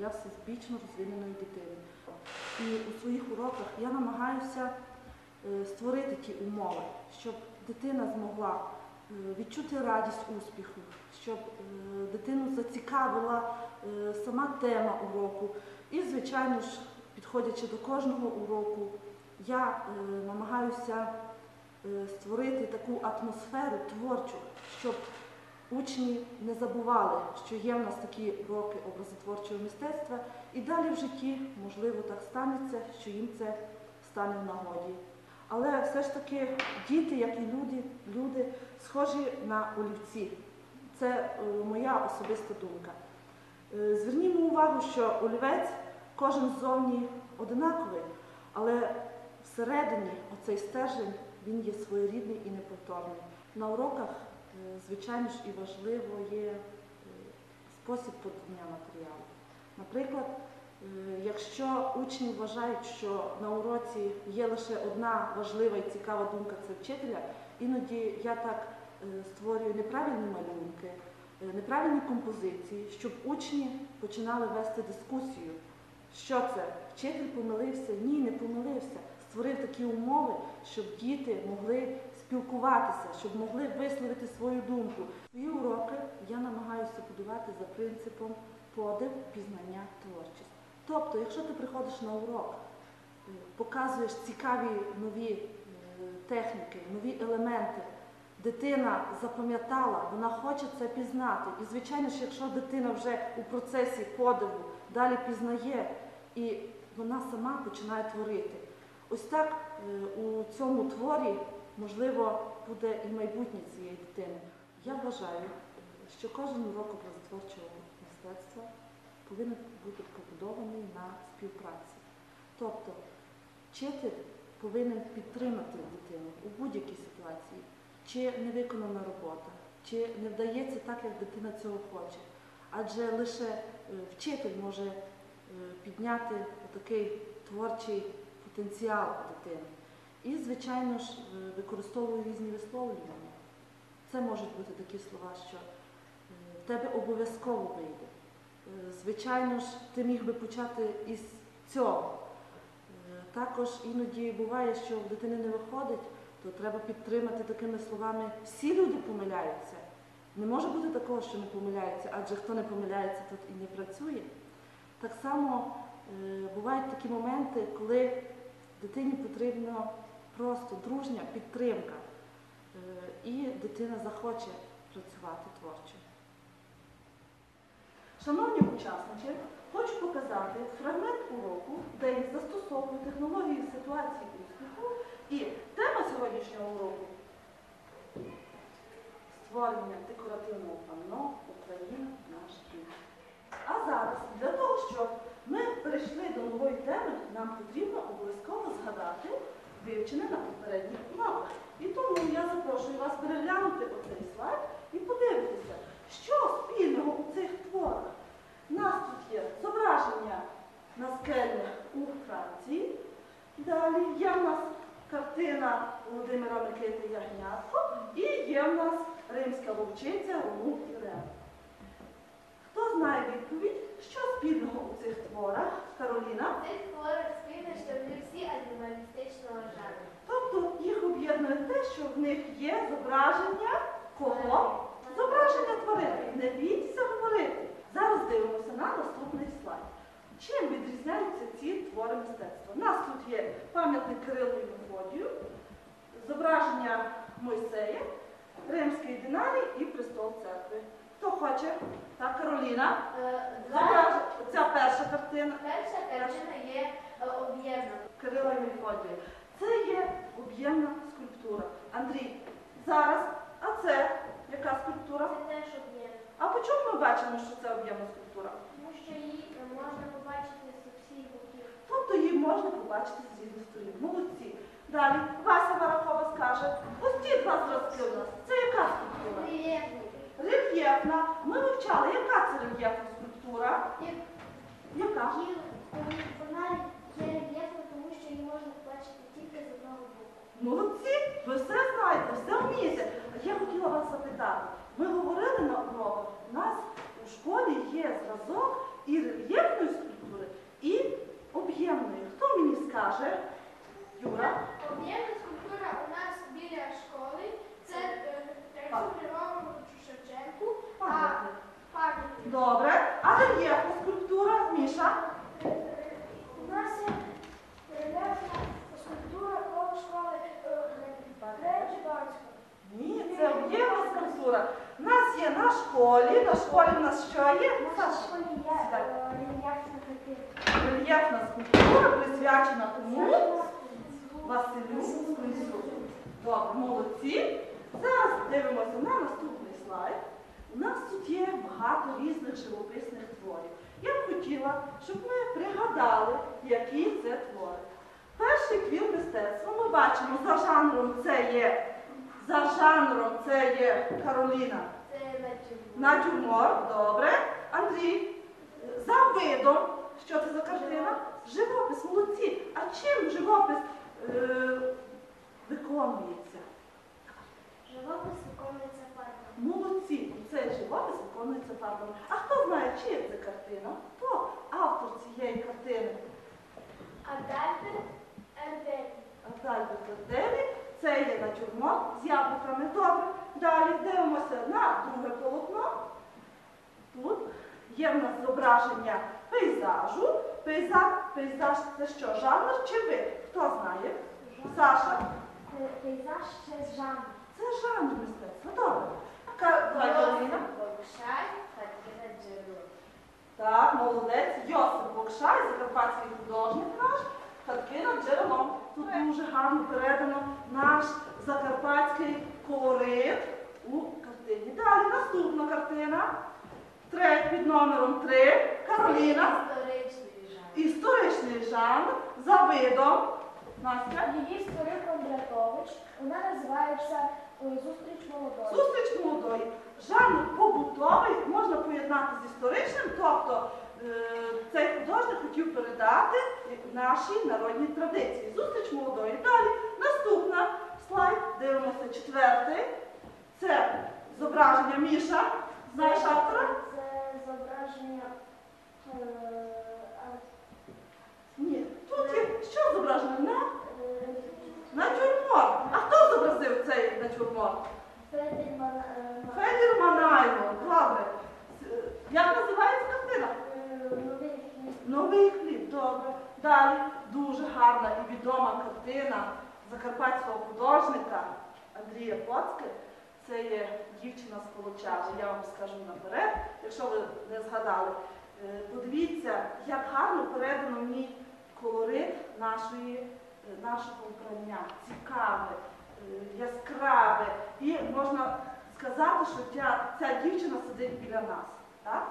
для всебічно розвиненої дитини. І у своїх уроках я намагаюся е, створити ті умови, щоб дитина змогла е, відчути радість успіху, щоб е, дитину зацікавила сама тема уроку. І, звичайно ж, підходячи до кожного уроку, я намагаюся створити таку атмосферу творчу, щоб учні не забували, що є в нас такі уроки образотворчого мистецтва, і далі в житті, можливо, так станеться, що їм це стане в нагоді. Але все ж таки діти, як і люди, люди схожі на олівці. Це е, моя особиста думка. Е, Звернімо увагу, що олівець кожен ззовні одинаковий, але всередині оцей стержень він є своєрідний і неповторний. На уроках, звичайно ж, і важливо є е, спосіб подання матеріалу. Наприклад, е, якщо учні вважають, що на уроці є лише одна важлива і цікава думка це вчителя, іноді я так е, створюю неправильні малюнки, неправильні композиції, щоб учні починали вести дискусію. Що це? Вчитель помилився? Ні, не помилився. Створив такі умови, щоб діти могли спілкуватися, щоб могли висловити свою думку. Свої уроки я намагаюся будувати за принципом подив, пізнання, творчість. Тобто, якщо ти приходиш на урок, е, показуєш цікаві нові е, техніки, нові елементи, дитина запам'ятала, вона хоче це пізнати. І, звичайно ж, якщо дитина вже у процесі подиву далі пізнає, і вона сама починає творити. Ось так е, у цьому творі, можливо, буде і майбутнє цієї дитини. Я вважаю, що кожен урок образотворчого мистецтва повинен бути побудований на співпраці. Тобто вчитель повинен підтримати дитину у будь-якій ситуації, чи не виконана робота, чи не вдається так, як дитина цього хоче. Адже лише е, вчитель може е, підняти такий творчий потенціал дитини. І, звичайно ж, е, використовую різні висловлювання. Це можуть бути такі слова, що е, в тебе обов'язково вийде. Е, Звичайно ж, ти міг би почати із цього. Також іноді буває, що в дитини не виходить, то треба підтримати такими словами всі люди помиляються. Не може бути такого, що не помиляються, адже хто не помиляється, тот і не працює. Так само бувають такі моменти, коли дитині потрібна просто дружня підтримка, е, і дитина захоче працювати творчо. Шановні учасники, хочу показати фрагмент уроку, де я застосовую технології ситуації успіху. І тема сьогоднішнього уроку створення декоративного панно Україна наш дім. А зараз для того, щоб ми перейшли до нової теми, нам потрібно обов'язково згадати вивчене на попередніх уроках. І тому я запрошую вас переглянути оцей слайд і подивитися, що спільного у цих творах. У нас тут є зображення на скелях у Франції. Далі є в нас картина Володимира Микити Ягнятко і є в нас римська вовчиця Рому і Рем. Хто знає відповідь, що спільного у цих творах, Кароліна? Цих творах спільно, що вони всі анімалістичного жанру. Тобто їх об'єднує те, що в них є зображення кого? Зображення тварини. Не бійтеся говорити. Зараз дивимося на наступний слайд. Чим відрізняються ці твори мистецтва? У нас тут є пам'ятник Кирилу і Мефодію, зображення Мойсея, римський динарій і престол церкви. Хто хоче? Так, Кароліна. Е, Два. Ця перша картина. перша картина є е, об'ємна. Кирила Мефодія. Це є об'ємна скульптура. Андрій, зараз, а це яка скульптура? Це теж об'ємна, А по чому ми бачимо, що це об'ємна скульптура? тому що її е, можна побачити з усіх боків. Тобто її можна побачити з різних сторін. Молодці. Далі Вася Варахова скаже, ось ці два зразки у нас. Це яка скульптура? Об'ємний. Рельєфна. Ми вивчали, яка це рельєфна скульптура? Як Яка? її, Вона є рельєфна, тому що її можна побачити тільки з одного боку. Молодці. ви все знаєте, все вмієте. А я хотіла вас запитати. Ми говорили на уроках, у нас у школі є зразок і рельєфної скульптури, і об'ємної. Хто мені скаже? Юра? Об'єктна скульптура у нас біля школи. Це е, реставрованому Шевченку, а Пам'ятник. пам'ятник. Добре. А рельєфна скульптура, Міша? У нас є рельєфна скульптура коло школи Гречі Ні, це об'ємна скульптура. У нас є на школі. На школі у нас що є? Саша? Сідай. рельєфна картина. Рельєфна скульптура присвячена кому? Василю Скунцю. Добре, молодці. Зараз дивимося на наступний слайд. У нас тут є багато різних живописних творів. Я б хотіла, щоб ми пригадали, які це твори. Перший твір мистецтва ми бачимо за жанром це є. За жанром це є Кароліна. Це натюрморт. Натюрморт, добре. Андрій, за видом, що це за картина? Живопис, молодці. А чим живопис е, виконується? Живопис виконується фарбами. Молодці, цей живопис фарбами. А хто знає, чия це картина? Хто автор цієї картини? Адальберт Ербель. Адальберт. Це є натюрморт з яблуками. Добре. Далі дивимося на друге полотно. Тут є в нас зображення пейзажу. Пейзаж, пейзаж це що? Жанр чи вид? Хто знає? Саша. Пейзаж це жанр. Це жанр мистецтва. Добре. Ка- Давай, Кароліна. Бокшай, картина джерело. Так, молодець. Йосип Бокшай, закарпатський художник наш. Хатки над джерелом. Тут дуже гарно передано наш закарпатський колорит у картині. Далі наступна картина. Трек під номером 3. Кароліна. Історичний жанр. Історичний жанр за видом. Настя. Її створив Кондратович. Вона називається е, Зустріч молодої. Зустріч молодої. Жанр побутовий можна поєднати з історичним, тобто е, цей художник хотів передати наші народні традиції. Зустріч молодої. Далі наступна слайд. Дивимося четвертий. Це зображення Міша. Знаєш автора? Це зображення. е, Ні. Тут є що зображено? На е, натюрморт. А хто зобразив цей натюрморт? Федір е, Федір Манайло. Добре. Як називається картина? Новий хліб. Добре. Далі дуже гарна і відома картина закарпатського художника Андрія Поцки. Це є дівчина з Колочава. Я вам скажу наперед, якщо ви не згадали. Е, Подивіться, як гарно передано в ній колорит нашої, е, нашого вбрання. Цікаве, яскраве. І можна сказати, що ця, ця дівчина сидить біля нас. Так?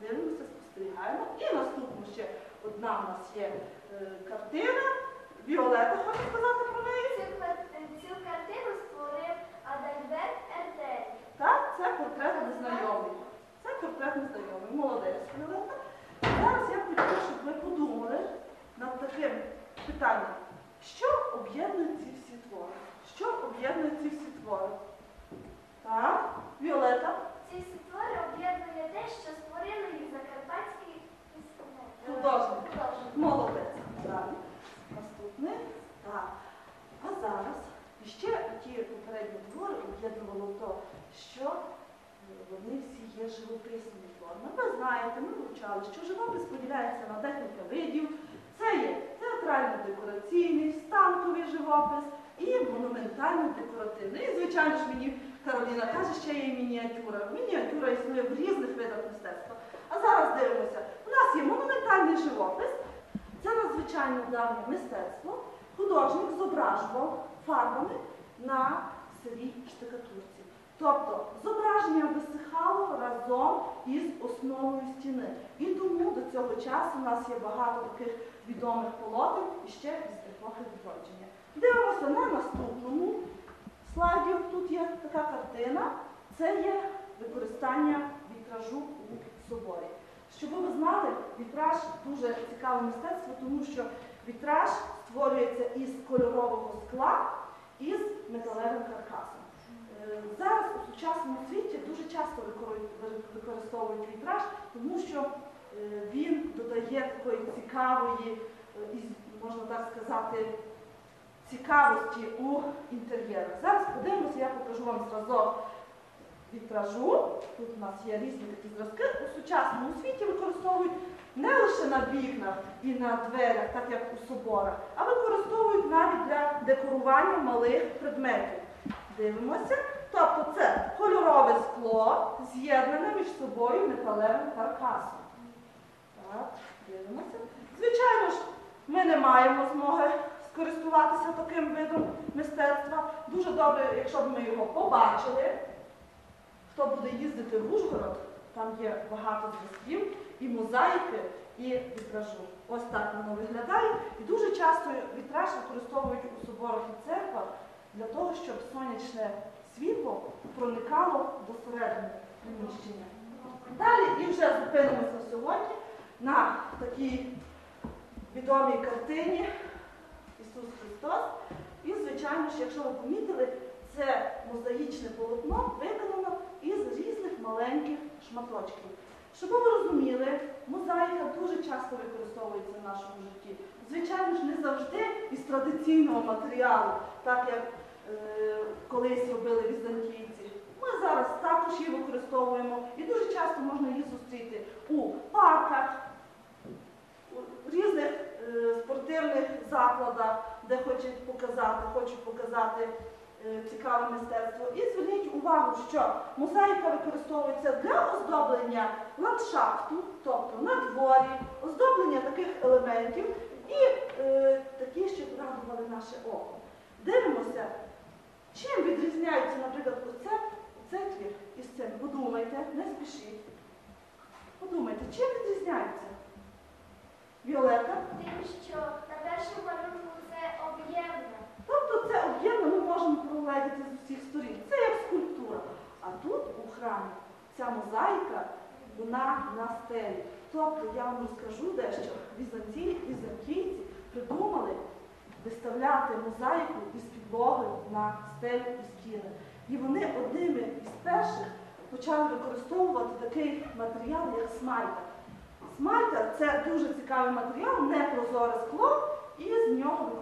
Дивимося, спостерігаємо. І наступну ще одна в нас є е, картина. Віолета хоче сказати про неї. Цю, цю картину створив Адальберт Ербель. Так, це портрет незнайомий. Це портрет незнайомий. Молодець, Віолета. Зараз я хочу, щоб ви подумали над таким питанням. Що об'єднує ці всі твори? Що об'єднує ці всі твори? Так, Віолета. Ці всі твори об'єднує те, що створили їх закарпатські Художник. художник. Молодець. Далі. Наступний. Так. А зараз ще ті попередні твори об'єднувало то, що вони всі є живописними творами. Ви знаєте, ми вивчали, що живопис поділяється на декілька видів. Це є театрально-декораційний, станковий живопис і монументально-декоративний. І, звичайно ж, мені Кароліна каже, ще є мініатюра. Мініатюра існує в різних видах мистецтва. А зараз дивимося. У нас є монументальний живопис. Це надзвичайно давнє мистецтво. Художник зображував фарбами на сирій штукатурці. Тобто зображення висихало разом із основою стіни. І тому до цього часу у нас є багато таких відомих полотен і ще з епохи відродження. Дивимося на наступному слайді. Тут є така картина. Це є використання вітражу у соборі. Щоб ви знали, вітраж дуже цікаве мистецтво, тому що вітраж створюється із кольорового скла із металевим каркасом. Е, Зараз у сучасному світі дуже часто використовують вітраж, тому що е, він додає такої цікавої, е, можна так сказати, цікавості у інтер'єрах. Зараз подивимося, я покажу вам зразок вітражу. Тут у нас є різні такі зразки. У сучасному світі використовують не лише на вікнах і на дверях, так як у соборах, а використовують навіть для декорування малих предметів. Дивимося. Тобто це кольорове скло, з'єднане між собою металевим каркасом. Так, дивимося. Звичайно ж, ми не маємо змоги скористуватися таким видом мистецтва. Дуже добре, якщо б ми його побачили. Хто буде їздити в Ужгород, там є багато зв'язків, і мозаїки, і вітражу. Ось так воно виглядає. І дуже часто вітраж використовують у соборах і церквах для того, щоб сонячне світло проникало до середини приміщення. Далі і вже зупинимося сьогодні на такій відомій картині Христос. І, звичайно ж, якщо ви помітили, це мозаїчне полотно виконано із різних маленьких шматочків. Щоб ви розуміли, мозаїка дуже часто використовується в нашому житті. Звичайно ж, не завжди із традиційного матеріалу, так як е, колись робили візантійці. Ми зараз також її використовуємо і дуже часто можна її зустріти у парках, у різних е, спортивних закладах, де хочуть показати, хочуть показати е, цікаве мистецтво. І зверніть увагу, що мозаїка використовується для оздоблення ландшафту, тобто на дворі, оздоблення таких елементів і е, такі, щоб радували наше око. Дивимося, чим відрізняється, наприклад, оце, оцей твір із цим. Подумайте, не спішіть. Подумайте, чим відрізняється? Віолета? Тим, що на першому малюнку це об'ємне. Тобто це об'ємно ми можемо прогледіти з усіх сторін. Це як скульптура. А тут у храмі ця мозаїка, вона на стелі. Тобто я вам розкажу дещо, візантійці придумали виставляти мозаїку із підлоги на стелю і стіни. І вони одними із перших почали використовувати такий матеріал, як смальта. Смальта це дуже цікавий матеріал, не прозоре скло, і з нього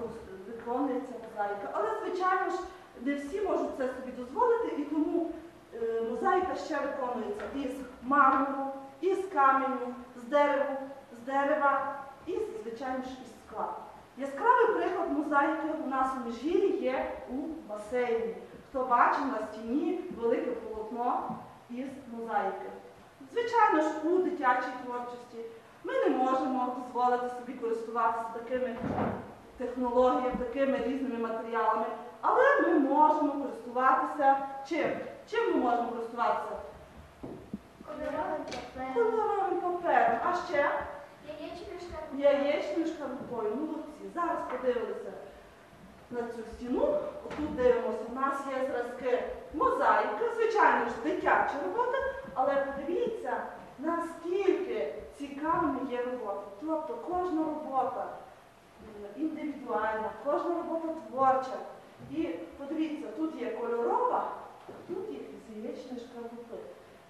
виконується мозаїка. Але, звичайно ж, не всі можуть це собі дозволити, і тому е, мозаїка ще виконується із мармуру, із каменю, з дерева, з дерева і, звичайно ж, із скла. Яскравий приклад мозаїки у нас у Міжгір'ї є у басейні. Хто бачив на стіні велике полотно із мозаїки. Звичайно ж, у дитячій творчості ми не можемо дозволити собі користуватися такими технологіями, такими різними матеріалами, але ми можемо користуватися чим? Чим ми можемо користуватися? Кольоровим папером. Кольоровим папером, а ще Яєчною шкарпою. Молодці. Зараз подивилися на цю стіну. Тут дивимося, у нас є зразки мозаїки, звичайно ж, дитячі роботи, але подивіться, наскільки цікавими є роботи. Тобто кожна робота е, індивідуальна, кожна робота творча. І подивіться, тут є кольорова, а тут є яєчної шкарлупи.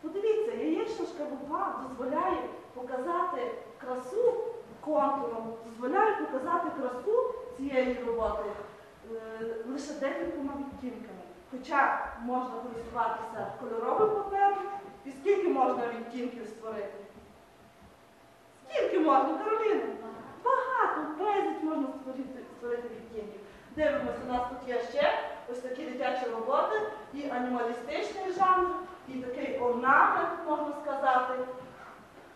Подивіться, яєчна шкарлупа дозволяє показати красу контуром, дозволяє показати красу цієї роботи е, лише декількома відтінками. Хоча можна користуватися кольоровим папером, і скільки можна відтінків створити? Скільки можна, Кароліна? Багато, безліч можна створити, створити відтінків. Дивимося, у нас тут є ще ось такі дитячі роботи, і анімалістичний жанр, і такий орнамент, можна сказати.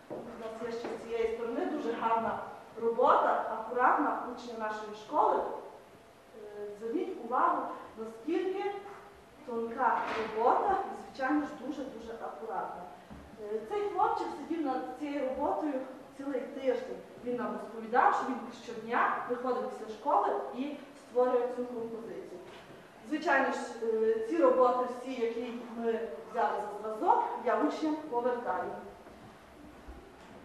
У нас є ще з цієї сторони дуже гарна робота, акуратна учня нашої школи. Е, Зверніть увагу, наскільки тонка робота і, звичайно ж, дуже-дуже акуратна. Е, Цей хлопчик сидів над цією роботою цілий тиждень. Він нам розповідав, що він щодня виходить після школи і створює цю композицію. Звичайно ж, е, ці роботи, всі, які ми взяли за зразок, я учням повертаю.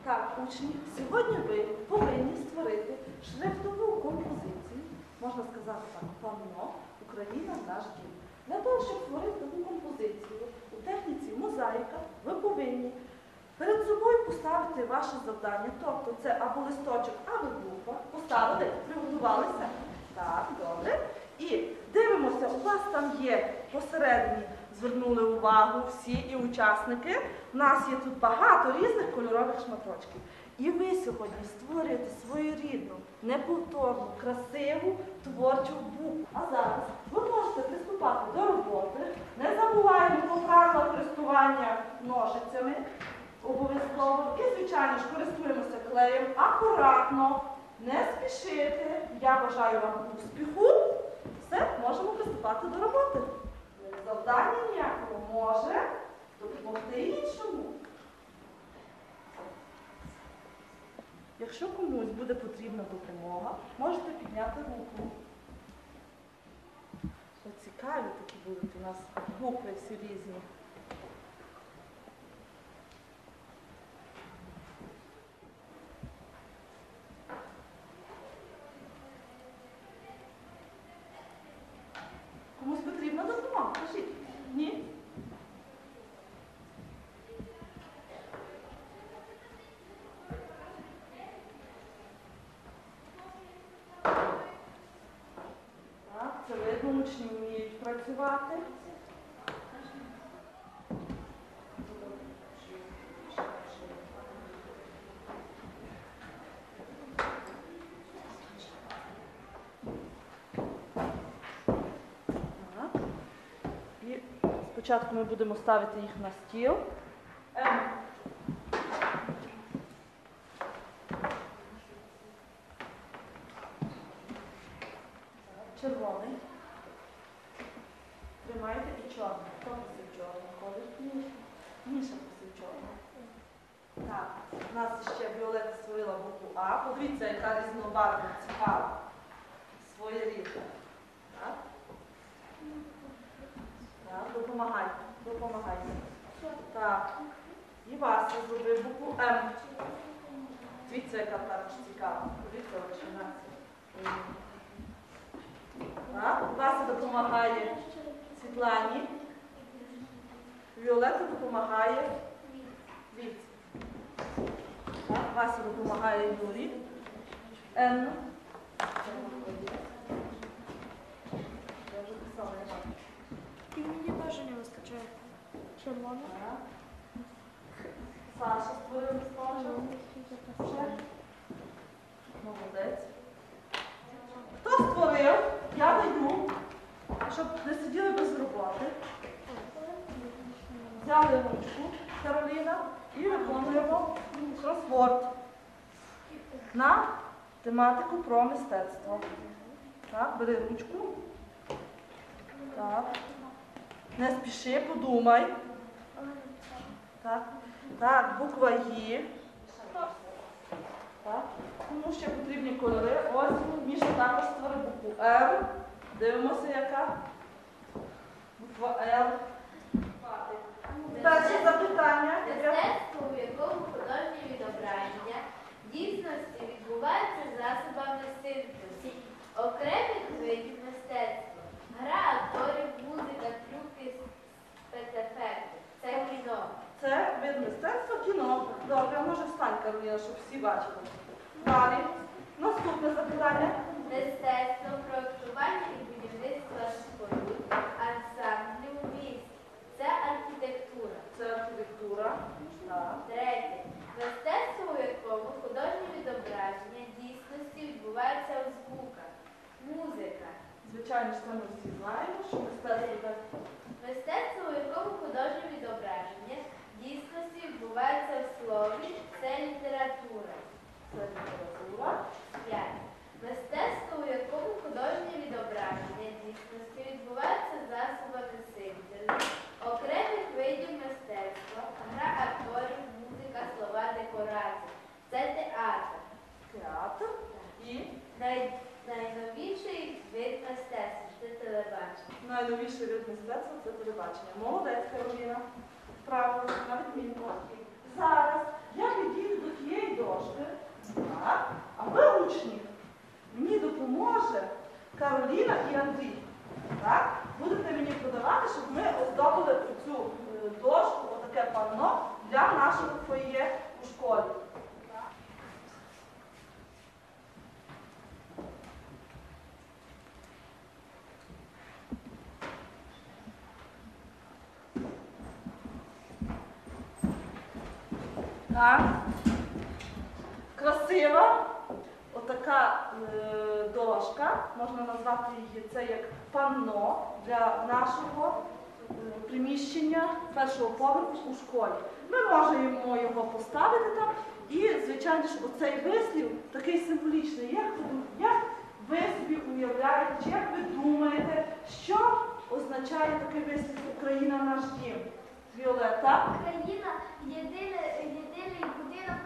Так, учні, сьогодні ви повинні створити шрифтову композицію, можна сказати так, панно, Україна наш дім. Для того, щоб створити таку композицію у техніці мозаїка, ви повинні перед собою поставити ваше завдання, тобто це або листочок, або буква. Поставили, приготувалися. Так, добре. І дивимося, у вас там є посередині, звернули увагу всі і учасники. У нас є тут багато різних кольорових шматочків. І ви сьогодні створюєте свою рідну, неповторну, красиву творчу букву. А зараз ви можете приступати до роботи. Не забуваємо про правила користування ножицями. Обов'язково. І, звичайно ж, користуємося клеєм акуратно, не спішити. Я бажаю вам успіху. Все, можемо приступати до роботи. Завдання ніякого може допомогти іншому. Якщо комусь буде потрібна допомога, можете підняти руку. Цікаві такі будуть у нас букви всі різні. Комусь потрібна допомога? Кажіть. Ні? Так, це видно, учні вміють працювати. І спочатку ми будемо ставити їх на стіл. Ем. Червоний. Тримайте і чорний. Хто просив чорний колір? Міша. Міша просив чорний. Так, у нас ще Віолета створила букву А. Подивіться, яка різнобарвна, цікава. Своєрідна. Так? Так, допомагайте, допомагайте. Так. І Вася зробив букву М. Дивіться, яка також цікава. Подивіться, очі Насі. Так, Вася допомагає Світлані. Віолета допомагає Віці. Вася допомагає Юрі. Енна. Я вже писала, я бачу. І мені теж не вистачає. Червона. Саша створив листочок. Ще. Молодець. Хто створив? Я даю, щоб не сиділи без роботи. Взяли ручку Кароліна і виконуємо кросворд на тематику про мистецтво. Так, бери ручку. Так. Не спіши, подумай. Так. Так, буква Ї. Так. Кому ще потрібні кольори? Ось Міша також створив букву Р. Дивимося, яка. Буква Л. Перше запитання. Мистецтво, у якому художнє відображення дійсності відбувається засобами синтезу, окремих видів мистецтва, гра акторів, музика, трюки, спецефекти. Це кіно. Це вид мистецтва кіно. Добре, може встань, Кароліна, щоб всі бачили. Далі. Наступне запитання. Мистецтво проектування і будівництва споруд, ансамблів у місті. Це архітектура. Це архітектура. Так. Третє. Мистецтво, у якому художнє відображення дійсності відбувається у звуках. Музика. Звичайно, що ми всі знаємо, що мистецтво так. Мистецтво, у якому художнє відображення дійсності відбувається в слові, це література. Це література. 5. Мистецтво, у якому художнє відображення дійсності відбувається засобами синтезу, окремих видів мистецтва, гра акторів, музика, слова, декорації. Це театр. Театр. І Най... Найновіший вид мистецтва це телебачення. найновіший вид мистецтва це телебачення. Молодець, Кароліна. Правильно, на відмінку. Зараз я підійду до тієї дошки. Так. А ви, учні, мені допоможе Кароліна і Андрій. Так? Будете мені подавати, щоб ми оздобили цю е, дошку, отаке панно для нашого фоє у школі. Так. Красива. Отака е, дошка, можна назвати її це як панно для нашого е, приміщення першого поверху у школі. Ми можемо його поставити там. І, звичайно ж, оцей вислів такий символічний. Як як ви собі уявляєте, чи як ви думаєте, що означає такий вислів Україна наш дім? Віолета? Україна єдиний будинок,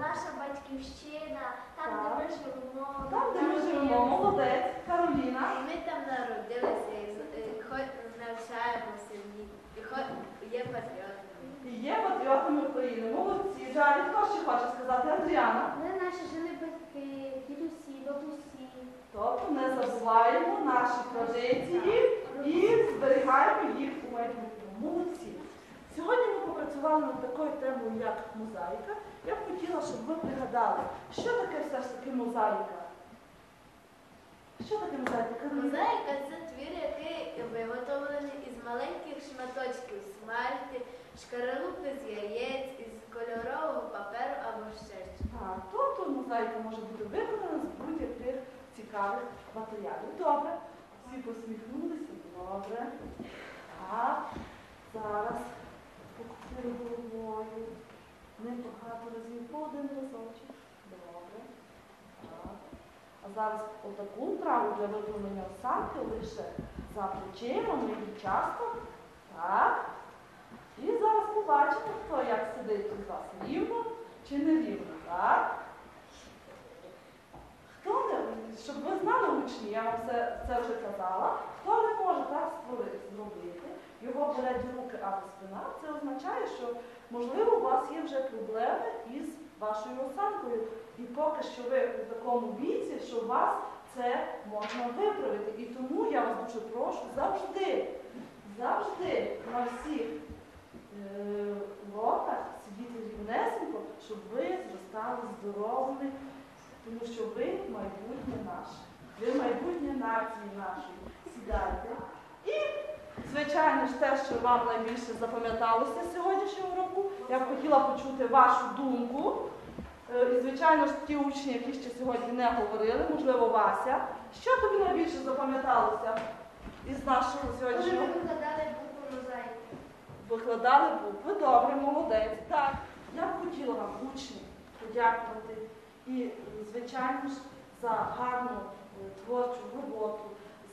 наша батьківщина, там, Так. де ми живемо. Там, де ми живемо, молодець, Кароліна. І ми там народилися, і хоч навчаємося і хоч є патріотами. І є патріотами України. Молодці. Жалі, хто ще хоче сказати? Адріана. Ми наші жили батьки, дідусі, бабусі. Тобто не забуваємо наші традиції і зберігаємо їх у майбутньому. Молодці. Сьогодні ми попрацювали над такою темою, як мозаїка. Я б хотіла, щоб ви пригадали, що таке все ж таки мозаїка? Що таке мозаїка? Мозаїка це твір, який виготовлений із маленьких шматочків смальти, шкаралупи з яєць, із кольорового паперу або ще щось. Тобто мозаїка може бути виконана з будь-яких цікавих матеріалів. Добре. Всі посміхнулися. Добре. Так. Зараз покрутили головою. Не багато разів по один разочок. Добре. Так. А зараз отаку вправу для виконання осанки лише за плечима, ми часто. Так. І зараз побачимо, хто як сидить у вас рівно чи не рівно, так? Хто не, щоб ви знали учні, я вам це, це вже казала, хто не може так зробити, його болять руки або спина, це означає, що можливо у вас є вже проблеми із вашою осанкою. І поки що ви у такому віці, що у вас це можна виправити. І тому я вас дуже прошу завжди, завжди на всіх е, уроках сидіти рівнесенько, щоб ви зростали здоровими, тому що ви майбутнє наше, ви майбутнє нації нашої. Сідайте. І, звичайно ж, те, що вам найбільше запам'яталося з сьогоднішнього року, я б хотіла почути вашу думку. Е, І, звичайно ж, ті учні, які ще сьогодні не говорили, можливо, Вася. Що тобі найбільше запам'яталося із нашого Коли сьогоднішнього? ми викладали букву мозаїки. Викладали букви, добре, молодець. Так, я б хотіла вам, учні, подякувати і, звичайно ж, за гарну е, творчу роботу,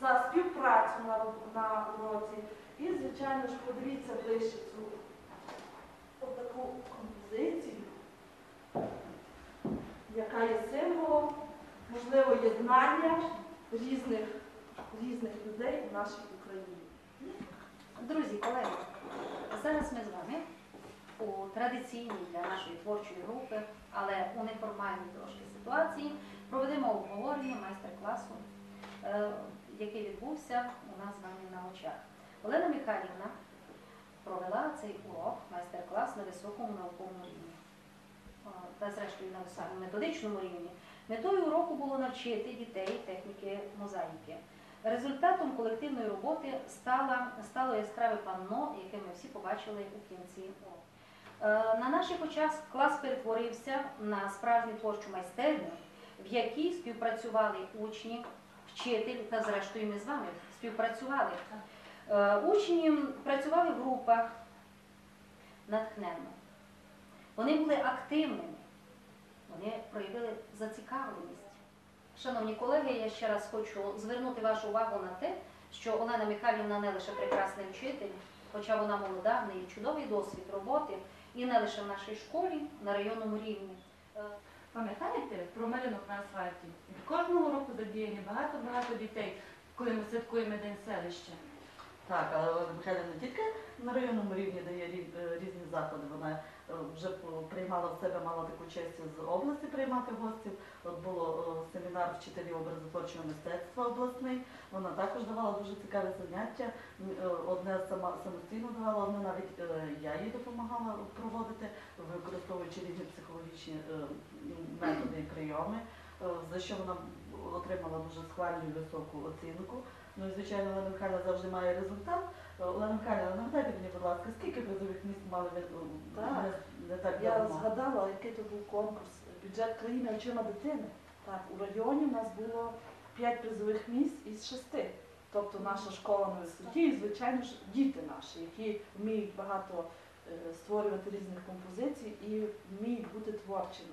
за співпрацю на, на уроці. І, звичайно ж, подивіться ближче цю отаку композицію, яка є символом, можливо, єднання різних, різних людей в нашій Україні. Друзі, колеги, зараз ми з вами у традиційній для нашої творчої групи, але у неформальній трошки ситуації проведемо обговорення майстер-класу, е, який відбувся у нас з вами на очах. Олена Михайлівна провела цей урок, майстер-клас на високому науковому рівні та, зрештою, на високому методичному рівні. Метою уроку було навчити дітей техніки мозаїки. Результатом колективної роботи стало яскраве панно, яке ми всі побачили у кінці уроку. Е, На наших очах клас перетворився на справжню творчу майстерню, в якій співпрацювали учні, вчитель та зрештою ми з вами співпрацювали. Е, Учні працювали в групах натхненно. Вони були активними, вони проявили зацікавленість. Шановні колеги, я ще раз хочу звернути вашу увагу на те, що Олена Михайлівна не лише прекрасний вчитель, хоча вона молода, в неї чудовий досвід роботи і не лише в нашій школі, на районному рівні. Пам'ятаєте про малюнок на асфальті? Кожного року задіяні багато-багато дітей, коли ми святкуємо День селища. Так, але Михайлівна не тільки на районному рівні дає е, різні заходи. Вона вже приймала в себе, мала таку честь з області приймати гостів. От було е, семінар вчителів образотворчого мистецтва обласний. Вона також давала дуже цікаві заняття. Е, Одне сама самостійно давала, одне навіть е, я їй допомагала проводити, використовуючи різні психологічні е, методи і прийоми, е, за що вона отримала дуже схвальну і високу оцінку. Ну і звичайно, Олена Михайлівна завжди має результат. Олена Михайлівна, нагадайте мені, будь ласка, скільки призових місць мали ви е, Так. не, не так Я давно? згадала, який то був конкурс бюджет країни очима дитини. Так, у районі в нас було 5 призових місць із 6. Тобто наша школа на висоті, і звичайно ж діти наші, які вміють багато е, створювати різних композицій і вміють бути творчими.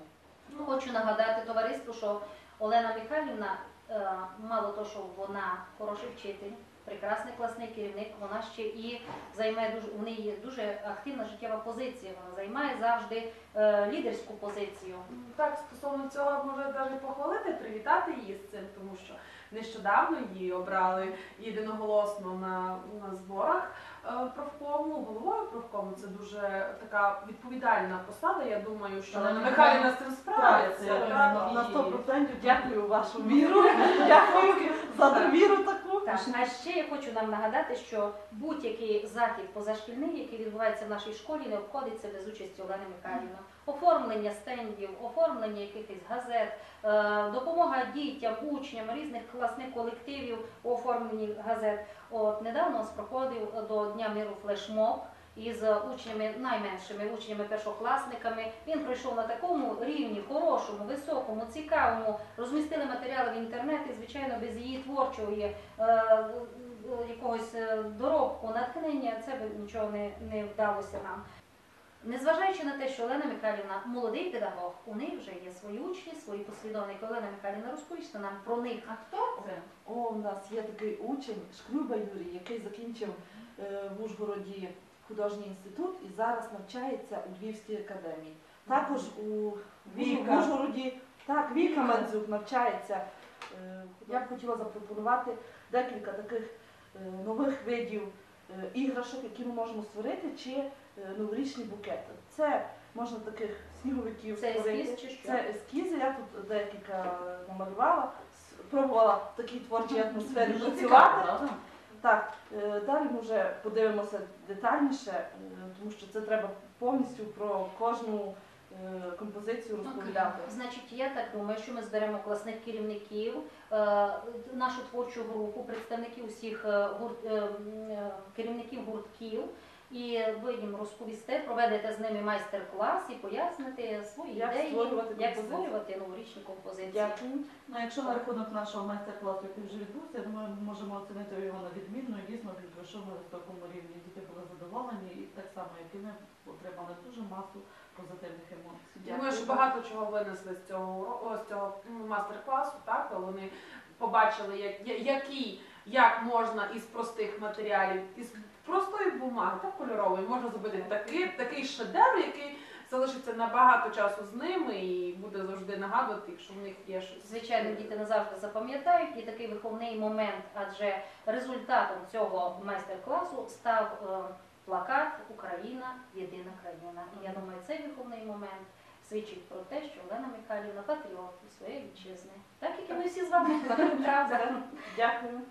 Ну, Хочу нагадати товариству, що Олена Михайлівна, е, мало того, що вона хороший вчитель, прекрасний класний керівник, вона ще і займає дуже у неї дуже активна життєва позиція. Вона займає завжди е, лідерську позицію. Так, стосовно цього можу навіть похвалити, привітати її з цим, тому що нещодавно її обрали єдиноголосно на, на зборах е, профкому, головою профкому. Це дуже така відповідальна посада. Я думаю, що Михайлівна з цим Справиться, на і- 100% дякую вашу віру. Дякую за довіру таку. Так, а ще я хочу нам нагадати, що будь-який захід позашкільний, який відбувається в нашій школі, не обходиться без участі Олени Михайлівни. Оформлення стендів, оформлення якихось газет, е, допомога дітям, учням різних класних колективів у оформленні газет. От недавно проходив до Дня миру флешмоб. Із учнями, найменшими учнями, першокласниками. Він пройшов на такому рівні, хорошому, високому, цікавому. Розмістили матеріали в інтернеті, звичайно, без її творчої е, е, якогось е, доробку, натхнення, це б нічого не, не вдалося нам. Незважаючи на те, що Олена Михайлівна молодий педагог, у неї вже є свої учні, свої послідовники. Олена Михайлівна, розповісти нам про них. А хто це? О, у нас є такий учень Шкрюба Юрій, який закінчив е, в Ужгороді художній інститут і зараз навчається у Львівській академії. Також у Віка. Ужгороді так, Віка Мандзюк навчається. Е, Я б хотіла запропонувати декілька таких е, нових видів е, іграшок, які ми можемо створити, чи новорічні букети. Це можна таких сніговиків Це створити. ескіз чи що? Це ескізи, я тут декілька намалювала, с- пробувала в такій творчій атмосфері працювати. Так, е, далі ми вже подивимося детальніше, е, тому що це треба повністю про кожну е, композицію розповідати. Значить, я так думаю, що ми зберемо класних керівників, нашу творчу групу, представників усіх гурт, керівників гуртків. І ви їм розповісте, проведете з ними майстер-клас і поясните свої Як ідеї, створювати як композиції. створювати новорічні композиції. Дякую. Ну, якщо на рахунок нашого майстер-класу, який вже відбувся, я думаю, ми можемо оцінити його на відмінно. І Дійсно, він пройшов на високому рівні. Діти були задоволені і так само, як і ми отримали дуже масу позитивних емоцій. Думаю, що багато чого винесли з цього уро- з цього м, мастер-класу, так вони побачили, як я- який, як можна із простих матеріалів, із простої бумаги, так кольорової, можна зробити такий, такий шедевр, який залишиться на багато часу з ними і буде завжди нагадувати, якщо в них є щось. Звичайно, діти назавжди запам'ятають і такий виховний момент, адже результатом цього майстер-класу став е, плакат Україна єдина країна. І я думаю, цей виховний момент свідчить про те, що Олена Михайлівна патріот своєї вітчизни. Так як і ми всі з вами, правда. Дякую.